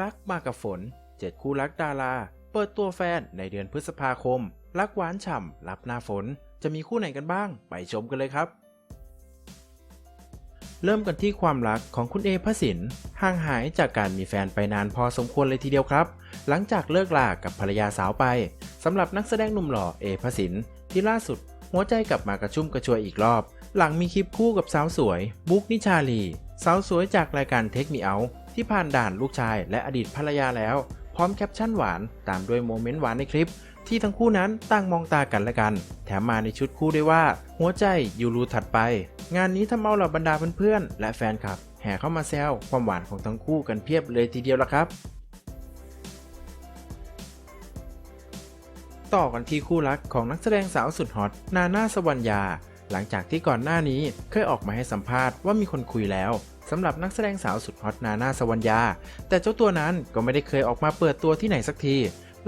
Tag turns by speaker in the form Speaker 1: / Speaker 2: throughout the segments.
Speaker 1: รักมากับฝนเจ็ดคู่รักดารา เปิดตัวแฟนในเดือนพฤษภาคม รักหวานฉ่ำรับหน้าฝน จะมีคู่ไหนกันบ้าง ไปชมกันเลยครับ เริ่มกันที่ความรักของคุณเอพระสินห่างหายจากการมีแฟนไปนานพอสมควรเลยทีเดียวครับ หลังจากเลิกลากับภรรยาสาวไปสำหรับนักแสดงหนุ่มหล่อเอพระสินที่ล่าสุดหัวใจกลับมากระชุ่มกระชวยอีกรอบ หลังมีคลิปคู่กับสาวสวย บุ๊กนิชาลี สาวสวยจากรายการเทคมีเอาที่ผ่านด่านลูกชายและอดีตภรรยาแล้ว พร้อมแคปชั่นหวานตามด้วยโมเมนต์หวานในคลิป ที่ทั้งคู่นั้นต่างมองตากันและกัน แถมมาในชุดคู่ด้วยว่า หัวใจอยู่รูถัดไป งานนี้ทำเอาเหล่าบรรดาเพื่อนๆและแฟนคลับ แห่เข้ามาแซวความหวานของทั้งคู่กันเพียบเลยทีเดียวละครับ ต่อกันที่คู่รักของนักแสดงสาวสุดฮอตนาน่าสวรรยา หลังจากที่ก่อนหน้านี้เคยออกมาให้สัมภาษณ์ว่ามีคนคุยแล้วสำหรับนักแสดงสาวสุดฮอตนาน่าสวรรยา แต่เจ้าตัวนั้นก็ไม่ได้เคยออกมาเปิดตัวที่ไหนสักที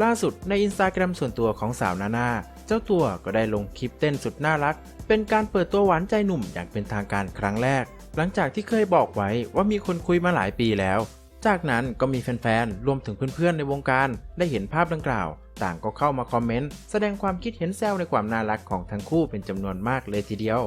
Speaker 1: ล่าสุดในอินสตาแกรมส่วนตัวของสาวนาน่าเจ้าตัวก็ได้ลงคลิปเต้นสุดน่ารัก เป็นการเปิดตัวหวานใจหนุ่มอย่างเป็นทางการครั้งแรก หลังจากที่เคยบอกไว้ว่ามีคนคุยมาหลายปีแล้ว จากนั้นก็มีแฟนๆรวมถึงเพื่อนๆในวงการได้เห็นภาพดังกล่าว ต่างก็เข้ามาคอมเมนต์แสดงความคิดเห็นแซวในความน่ารักของทั้งคู่เป็นจำนวนมากเลยทีเดียว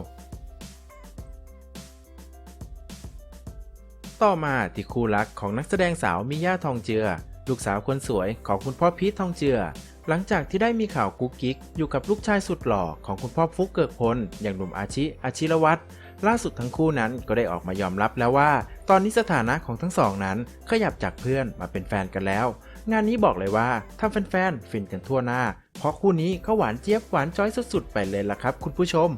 Speaker 1: ต่อมาที่คู่รักของนักแสดงสาวมิย่าทองเจือ ลูกสาวคนสวยของคุณพ่อพีททองเจือ หลังจากที่ได้มีข่าวกุ๊กกิ๊กอยู่กับลูกชายสุดหล่อของคุณพ่อฟุกเกิกพลอย่างหนุ่มอาชิอาชิรวัตรล่าสุดทั้งคู่นั้นก็ได้ออกมายอมรับแล้วว่า ตอนนี้สถานะของทั้งสองนั้นขยับจากเพื่อนมาเป็นแฟนกันแล้ว งานนี้บอกเลยว่าถ้าแฟนๆฟินกันทั่วหน้า เพราะคู่นี้เขาหวานเจี๊ยบหวานจ้อยสุดๆไปเลยล่ะครับคุณผู้ชม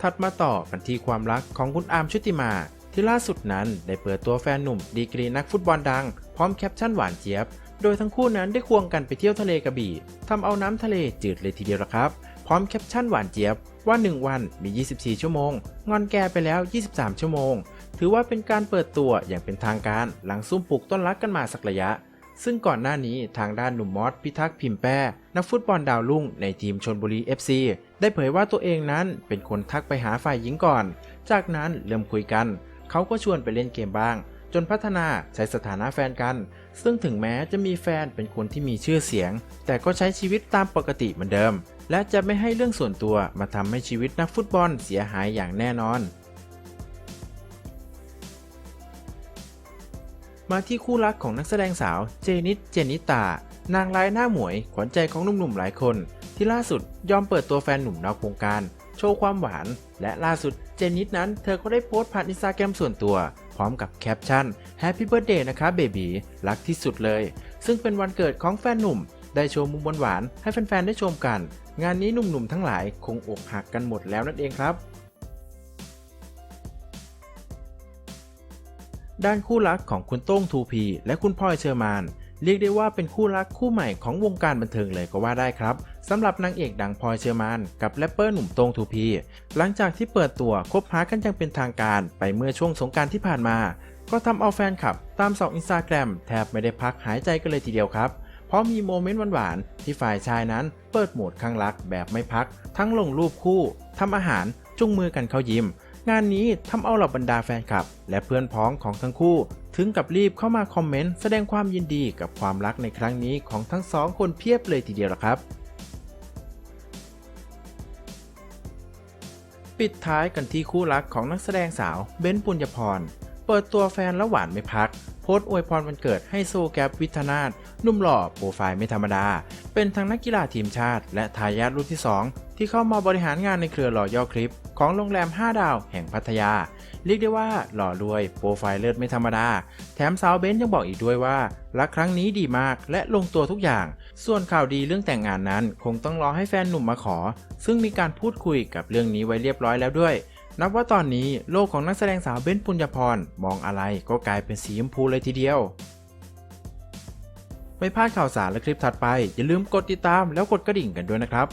Speaker 1: ถัดมาต่อกันที่ความรักของคุณอาร์มชุติมา ที่ล่าสุดนั้นได้เปิดตัวแฟนหนุ่มดีกรีนักฟุตบอลดัง พร้อมแคปชั่นหวานเจี๊ยบ โดยทั้งคู่นั้นได้ควงกันไปเที่ยวทะเลกระบี่ทำเอาน้ำทะเลจืดเลยทีเดียวละครับ พร้อมแคปชั่นหวานเจี๊ยบว่า 1 วันมี 24 ชั่วโมง งอนแกไปแล้ว 23 ชั่วโมง ถือว่าเป็นการเปิดตัวอย่างเป็นทางการหลังซุ่มปลูกต้นรักกันมาสักระยะ ซึ่งก่อนหน้านี้ทางด้านหนุ่มมอสพิทักษ์พิมแป้นักฟุตบอลดาวรุ่งในทีมชนบุรี FC ได้เผยว่าตัวเองนั้นเป็นคนทักไปหาฝ่ายหญิงก่อน จากนั้นเริ่มคุยกัน เขาก็ชวนไปเล่นเกมบ้าง จนพัฒนาใช้สถานะแฟนกัน ซึ่งถึงแม้จะมีแฟนเป็นคนที่มีชื่อเสียง แต่ก็ใช้ชีวิตตามปกติเหมือนเดิม และจะไม่ให้เรื่องส่วนตัวมาทำให้ชีวิตนักฟุตบอลเสียหายอย่างแน่นอน มาที่คู่รักของนักแสดงสาวเจนิตเจนิตานางร้ายหน้าหมวยขวัญใจของหนุ่มๆหลายคน ที่ล่าสุดยอมเปิดตัวแฟนหนุ่มนอกวงการ โชว์ความหวาน และล่าสุดเจนิตนั้นเธอก็ได้โพสต์ผ่านอินสตาแกรมส่วนตัว พร้อมกับแคปชั่น Happy Birthday นะคะเบบีรักที่สุดเลย ซึ่งเป็นวันเกิดของแฟนหนุ่ม ได้โชว์มุมหวานๆให้แฟนๆได้ชมกัน งานนี้หนุ่มๆทั้งหลายคงอกหักกันหมดแล้วนั่นเองครับ ด้านคู่รักของคุณโต้งทูพีและคุณพลอยเชอร์มานเรียกได้ว่าเป็นคู่รักคู่ใหม่ของวงการบันเทิงเลยก็ว่าได้ครับสำหรับนางเอกดังพลอยเชอร์มานกับแรปเปอร์หนุ่มโต้งทูพีหลังจากที่เปิดตัวคบหากันอย่างเป็นทางการไปเมื่อช่วงสงการที่ผ่านมา ก็ทำเอาแฟนคลับ ตามสองอินสตาแกรมแทบไม่ได้พักหายใจกันเลยทีเดียวครับ เพราะมีโมเมนต์หวานๆที่ฝ่ายชายนั้นเปิดโหมดข้างรักแบบไม่พัก ทั้งลงรูปคู่ทำอาหารจุงมือกันเข้ายิม งานนี้ทำเอาเหล่าบรรดาแฟนคลับ และเพื่อนพ้องของทั้งคู่ ถึงกับรีบเข้ามาคอมเมนต์แสดงความยินดีกับความรักในครั้งนี้ของทั้งสองคนเพียบเลยทีเดียวละครับ ปิดท้ายกันที่คู่รักของนักแสดงสาวเบนปุญญพร เปิดตัวแฟนและหวานไม่พัก โพสต์อวยพรวันเกิดให้โซแกปวิทนาถหนุ่มหล่อโปรไฟล์ไม่ธรรมดา เป็นทั้งนักกีฬาทีมชาติ และทายาทรุ่นที่ 2 ที่เข้ามาบริหารงานในเครือหล่อย่อคลิป ของโรงแรม 5 ดาวแห่งพัทยา เรียกได้ว่าหล่อรวย โปรไฟล์เลิศไม่ธรรมดา แถมสาวเบนยังบอกอีกด้วยว่า รักครั้งนี้ดีมากและลงตัวทุกอย่าง ส่วนข่าวดีเรื่องแต่งงานนั้น คงต้องรอให้แฟนหนุ่มมาขอ ซึ่งมีการพูดคุยกับเรื่องนี้ไว้เรียบร้อยแล้วด้วย นับว่าตอนนี้โลกของนักแสดงสาวเบ้นปุญญพร มองอะไรก็กลายเป็นสีชมพูเลยทีเดียว ไม่พลาดข่าวสารและคลิปถัดไป อย่าลืมกดติดตามแล้วกดกระดิ่งกันด้วยนะครับ